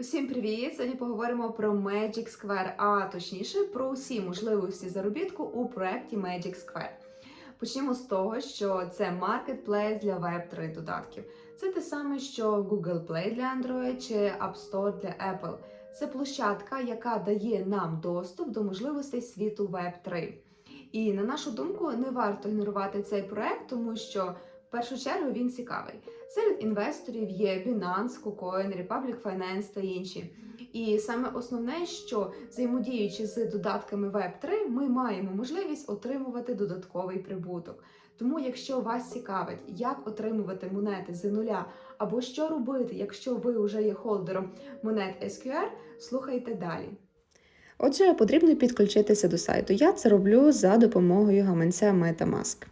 Усім привіт! Сьогодні поговоримо про Magic Square, а точніше про усі можливості заробітку у проєкті Magic Square. Почнемо з того, що це маркетплейс для Web3 додатків. Це те саме, що Google Play для Android чи App Store для Apple. Це площадка, яка дає нам доступ до можливостей світу Web3. І на нашу думку, не варто ігнорувати цей проект, тому що в першу чергу він цікавий. Серед інвесторів є Binance, KuCoin, Republic Finance та інші. І саме основне, що взаємодіючи з додатками Web3, ми маємо можливість отримувати додатковий прибуток. Тому, якщо вас цікавить, як отримувати монети з нуля, або що робити, якщо ви вже є холдером монет SQR, слухайте далі. Отже, потрібно підключитися до сайту. Я це роблю за допомогою гаманця MetaMask.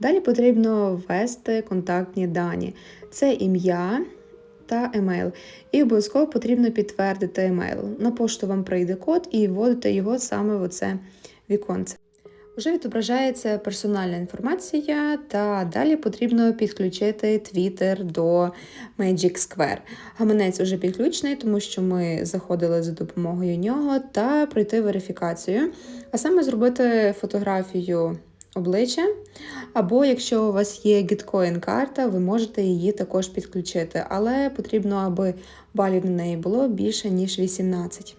Далі потрібно ввести контактні дані. Це ім'я та емейл. І обов'язково потрібно підтвердити емейл. На пошту вам прийде код і вводите його саме в оце віконце. Уже відображається персональна інформація, та далі потрібно підключити Twitter до Magic Square. Гаманець уже підключений, тому що ми заходили за допомогою нього, та пройти верифікацію, а саме зробити фотографію обличчя. Або якщо у вас є Gitcoin карта, ви можете її також підключити, але потрібно, аби балів на неї було більше, ніж 18.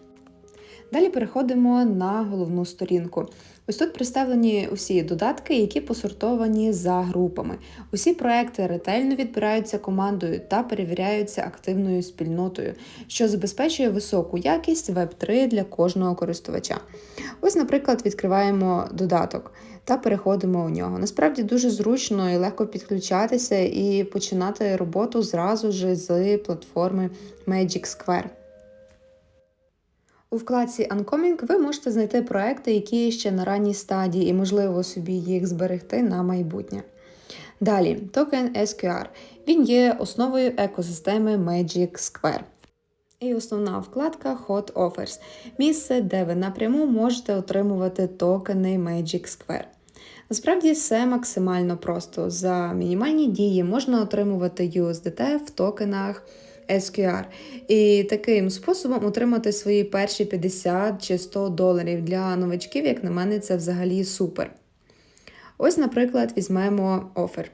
Далі переходимо на головну сторінку. Ось тут представлені усі додатки, які посортовані за групами. Усі проекти ретельно відбираються командою та перевіряються активною спільнотою, що забезпечує високу якість Web3 для кожного користувача. Ось, наприклад, відкриваємо додаток та переходимо у нього. Насправді дуже зручно і легко підключатися і починати роботу зразу ж з платформи Magic Square. У вкладці Uncoming ви можете знайти проекти, які ще на ранній стадії, і можливо собі їх зберегти на майбутнє. Далі, токен SQR. Він є основою екосистеми Magic Square. І основна вкладка Hot Offers місце, де ви напряму можете отримувати токени Magic Square. Насправді все максимально просто. За мінімальні дії можна отримувати USDT в токенах. SQR. І таким способом отримати свої перші 50 чи 100 доларів для новачків, як на мене, це взагалі супер. Ось, наприклад, візьмемо офер.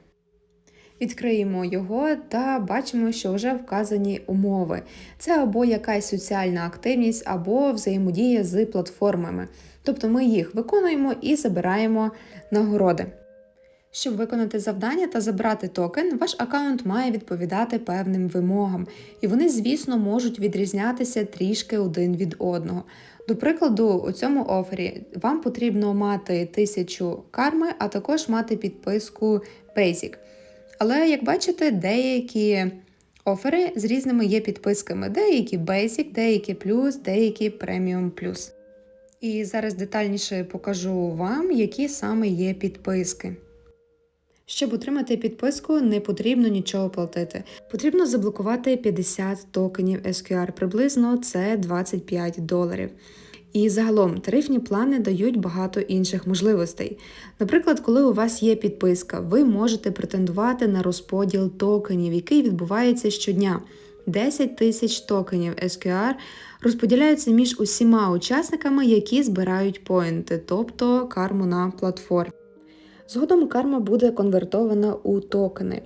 Відкриємо його та бачимо, що вже вказані умови. Це або якась соціальна активність, або взаємодія з платформами. Тобто ми їх виконуємо і забираємо нагороди. Щоб виконати завдання та забрати токен, ваш аккаунт має відповідати певним вимогам, і вони, звісно, можуть відрізнятися трішки один від одного. До прикладу, у цьому офері вам потрібно мати 1000 карми, а також мати підписку Basic. Але, як бачите, деякі офери з різними є підписками, деякі Basic, деякі плюс, деякі Premium Plus. І зараз детальніше покажу вам, які саме є підписки. Щоб отримати підписку, не потрібно нічого платити. Потрібно заблокувати 50 токенів SQR, приблизно це 25 доларів. І загалом тарифні плани дають багато інших можливостей. Наприклад, коли у вас є підписка, ви можете претендувати на розподіл токенів, який відбувається щодня. 10 тисяч токенів SQR розподіляються між усіма учасниками, які збирають поінти, тобто карму на платформі. Згодом карма буде конвертована у токени.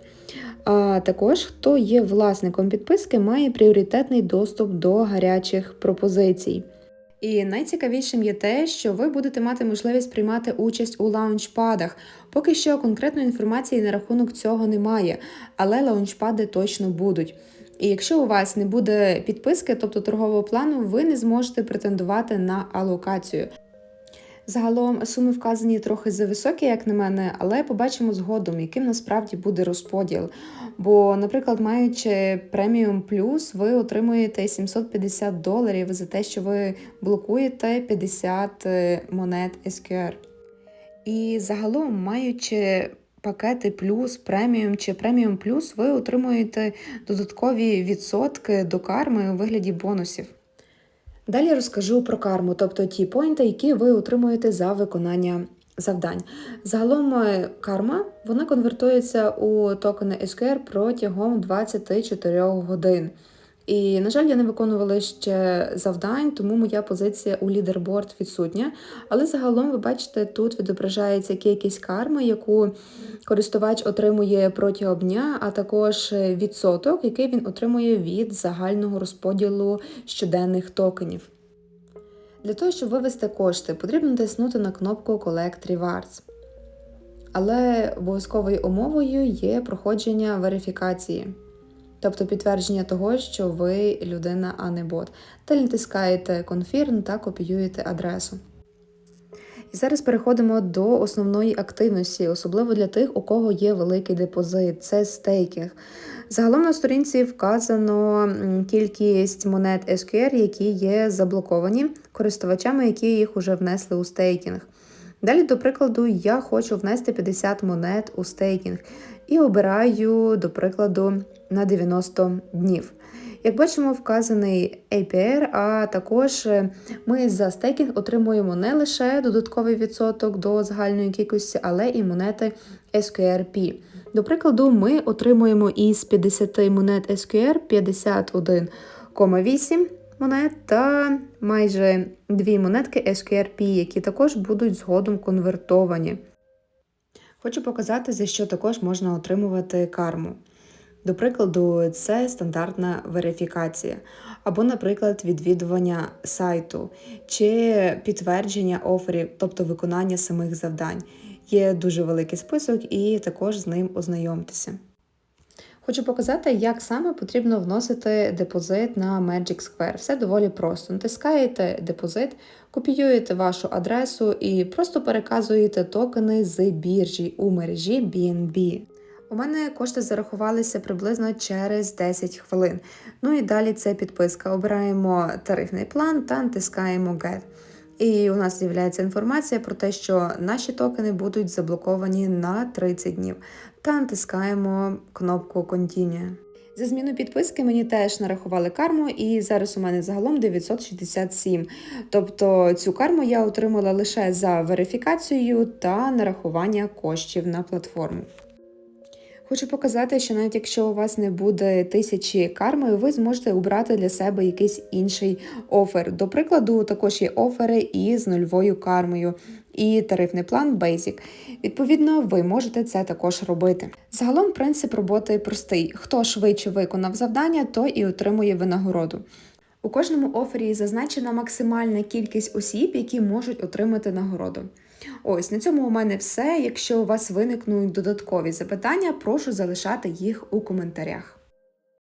А також, хто є власником підписки, має пріоритетний доступ до гарячих пропозицій. І найцікавішим є те, що ви будете мати можливість приймати участь у лаунчпадах. Поки що конкретної інформації на рахунок цього немає, але лаунчпади точно будуть. І якщо у вас не буде підписки, тобто торгового плану, ви не зможете претендувати на алокацію. Загалом суми вказані трохи зависокі, як на мене, але побачимо згодом, яким насправді буде розподіл. Бо, наприклад, маючи преміум плюс, ви отримуєте 750 доларів за те, що ви блокуєте 50 монет SQR. І загалом, маючи пакети плюс, преміум чи преміум плюс, ви отримуєте додаткові відсотки до карми у вигляді бонусів. Далі розкажу про карму, тобто ті поінти, які ви отримуєте за виконання завдань. Загалом е, карма вона конвертується у токени SQR протягом 24 годин. І, на жаль, я не виконувала ще завдань, тому моя позиція у лідерборд відсутня. Але загалом ви бачите, тут відображається кількість карми, яку користувач отримує протягом дня, а також відсоток, який він отримує від загального розподілу щоденних токенів. Для того, щоб вивести кошти, потрібно тиснути на кнопку Collect Rewards. Але обов'язковою умовою є проходження верифікації, тобто підтвердження того, що ви людина, а не бот. Далі натискаєте Confirm та копіюєте адресу. І зараз переходимо до основної активності, особливо для тих, у кого є великий депозит, це стейкінг. Загалом на сторінці вказано кількість монет SQR, які є заблоковані користувачами, які їх вже внесли у стейкінг. Далі, до прикладу, я хочу внести 50 монет у стейкінг і обираю, до прикладу, на 90 днів. Як бачимо, вказаний APR, а також е, ми за стейкінг отримуємо не лише додатковий відсоток до загальної кількості, але і монети SQRP. До прикладу, ми отримуємо із 50 монет SQR 51,8 монет та майже дві монетки SQRP, які також будуть згодом конвертовані. Хочу показати, за що також можна отримувати карму. До прикладу, це стандартна верифікація, або, наприклад, відвідування сайту чи підтвердження оферів, тобто виконання самих завдань. Є дуже великий список, і також з ним ознайомтеся. Хочу показати, як саме потрібно вносити депозит на Magic Square. Все доволі просто. Натискаєте депозит, копіюєте вашу адресу і просто переказуєте токени з біржі у мережі BNB. У мене кошти зарахувалися приблизно через 10 хвилин. Ну і далі це підписка. Обираємо тарифний план та натискаємо Get. І у нас з'являється інформація про те, що наші токени будуть заблоковані на 30 днів. Та натискаємо кнопку Continue. За зміну підписки мені теж нарахували карму, і зараз у мене загалом 967. Тобто цю карму я отримала лише за верифікацією та нарахування коштів на платформу. Хочу показати, що навіть якщо у вас не буде тисячі карми, ви зможете обрати для себе якийсь інший офер. До прикладу, також є офери із нульовою кармою і тарифний план Basic. Відповідно, ви можете це також робити. Загалом принцип роботи простий: хто швидше виконав завдання, той і отримує винагороду. У кожному офері зазначена максимальна кількість осіб, які можуть отримати нагороду. Ось на цьому у мене все. Якщо у вас виникнуть додаткові запитання, прошу залишати їх у коментарях.